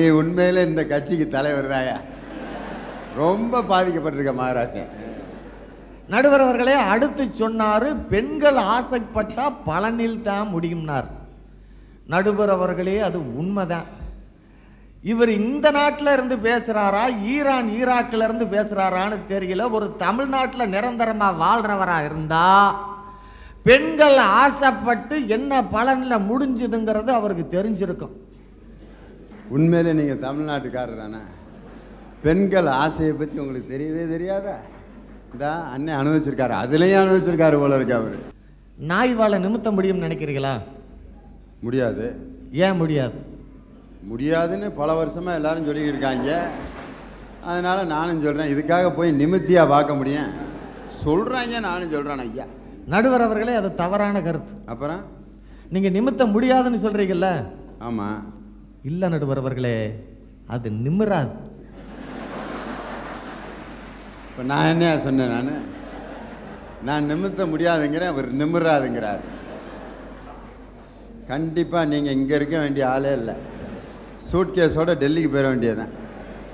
நீ உண்மையில் இந்த கட்சிக்கு தலைவர் தாயா? ரொம்ப பாதிக்கப்பட்டிருக்க மகாராசன் நடுவர் அவர்களே அடுத்து சொன்னார் பெண்கள் ஆசைப்பட்டா பலனில் தான் முடியும்னார். நடுவர் அவர்களே அது உண்மைதான். இவர் இந்த நாட்டில் இருந்து பேசுகிறாரா ஈரான் ஈராக்கில் இருந்து பேசுகிறாரான்னு தெரியல. ஒரு தமிழ்நாட்டில் நிரந்தரமாக வாழ்றவரா இருந்தா பெண்கள் ஆசைப்பட்டு என்ன பலனில் முடிஞ்சுதுங்கிறது அவருக்கு தெரிஞ்சிருக்கும். உண்மையிலே நீங்க தமிழ்நாட்டுக்காரர் தானே பெண்கள் ஆசையை பத்தி உங்களுக்கு தெரியவே தெரியாதா? இந்த அண்ணன் அனுபவிச்சிருக்காரு. அதுலயும் அனுபவிச்சிருக்காரு போல இருக்கு அவரு. நாய் வாழை நிமித்த முடியும்னு நினைக்கிறீங்களா முடியாது. ஏன் முடியாது? முடியாதுன்னு பல வருஷமா எல்லாரும் சொல்லிக்கிட்டு இருக்காங்க. அதனால நானும் சொல்றேன் இதுக்காக போய் நிமித்தியா பார்க்க முடியும். சொல்றாங்க நானும் சொல்றேன் ஐயா. நடுவர் அவர்களே அது தவறான கருத்து. அப்புறம்? நீங்க நிமித்த முடியாதுன்னு சொல்றீங்கல்ல? ஆமா. இல்லை நடுவர் அவர்களே அது நிம்மராது இப்போ நான் என்ன சொன்னேன் நான்? நான் நிமித்த முடியாதுங்கிறேன் அவர் நிமிராதுங்கிறார். கண்டிப்பாக நீங்கள் இங்கே இருக்க வேண்டிய ஆளே இல்லை. சூட்கேஸோட டெல்லிக்கு போயிட வேண்டியதுதான்.